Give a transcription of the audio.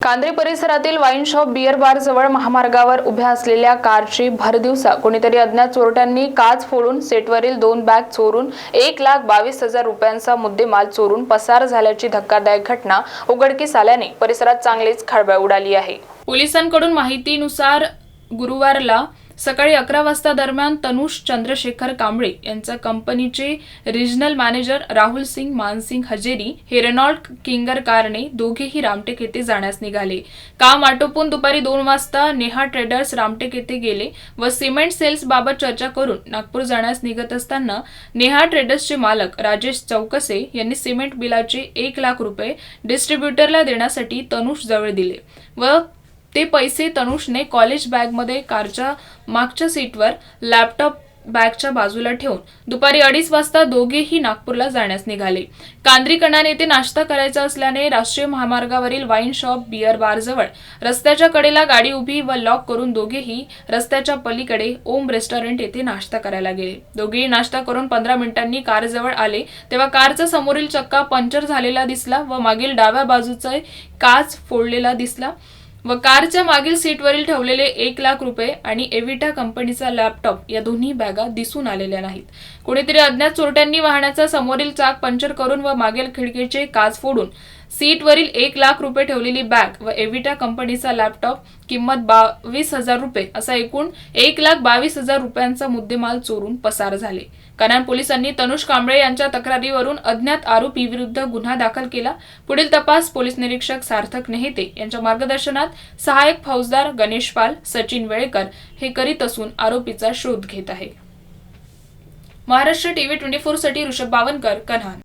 कांद्रे परिसरातील wine shop beer bar जवळ महामार्गावर उभ्या असलेल्या कारची भरदिवसा कोणीतरी अज्ञात चोरट्यांनी काच फोडून सेटवरील दोन बॅग चोरून एक लाख बावीस हजार रुपयांचा मुद्देमाल चोरून पसार झाल्याची धक्कादायक घटना उघडकीस आल्याने परिसरात चांगलीच खळबळ उडाली आहे. पोलिसांकडून माहितीनुसार गुरुवारला सकाळी अकरा वाजता दरम्यान तनुष चंद्रशेखर कांबळे यांचा कंपनीचे रिजनल मॅनेजर राहुल सिंग मानसिंग हजेरी हे रेनॉल्ड किंगर कारने दोघेही रामटेक येथे जाण्यास निघाले. काम आटोपून दुपारी दोन वाजता नेहा ट्रेडर्स रामटेक येथे गेले व सिमेंट सेल्स बाबत चर्चा करून नागपूर जाण्यास निघत असताना नेहा ट्रेडर्सचे मालक राजेश चौकसे यांनी सिमेंट बिलाचे एक लाख रुपये डिस्ट्रीब्युटरला देण्यासाठी तनुष जवळ दिले व ते पैसे तनुषने कॉलेज बॅगमध्ये कारच्या मागच्या सीटवर लॅपटॉप बॅगच्या बाजूला ठेवून दुपारी अडीच वाजता दोघेही नागपूरला जाण्यास निघाले. कांद्रीकणान येथे नाश्ता करायचा असल्याने राष्ट्रीय महामार्गावरील वाईन शॉप बिअर बार जवळ रस्त्याच्या कडेला गाडी उभी व लॉक करून दोघेही रस्त्याच्या पलीकडे ओम रेस्टॉरंट येथे नाश्ता करायला गेले. दोघेही नाश्ता करून पंधरा मिनिटांनी कारजवळ आले. तेव्हा कारचा समोरील चक्का पंक्चर झालेला दिसला व मागील डाव्या बाजूचा काच फोडलेला दिसला. व कारच्या मागील सीटवरील ठेवलेले एक लाख रुपये आणि एव्हिटा कंपनीचा लॅपटॉप या दोन्ही बॅगा दिसून आलेल्या नाहीत. कोणीतरी अज्ञात चोरट्यांनी वाहनाचा समोरील चाक पंक्चर करून व मागील खिडकीचे काच फोडून सीटवरील एक लाख रुपये ठेवलेली बॅग व एव्हिटा कंपनीचा लॅपटॉप किंमत बावीस हजार रुपये असा एकूण एक लाख बावीस हजार रुपयांचा मुद्देमाल चोरून पसार झाले. कन्हान पोलिसांनी तनुष कांबळे यांच्या तक्रारीवरून अज्ञात आरोपी विरुद्ध गुन्हा दाखल केला. पुढील तपास पोलीस निरीक्षक सार्थक नेहते यांच्या मार्गदर्शनात सहाय्यक फौजदार गणेश पाल सचिन वेळेकर हे करीत असून आरोपीचा शोध घेत आहे. महाराष्ट्र टीव्ही ट्वेंटी फोरसाठी ऋषभ बावनकर कन्हान.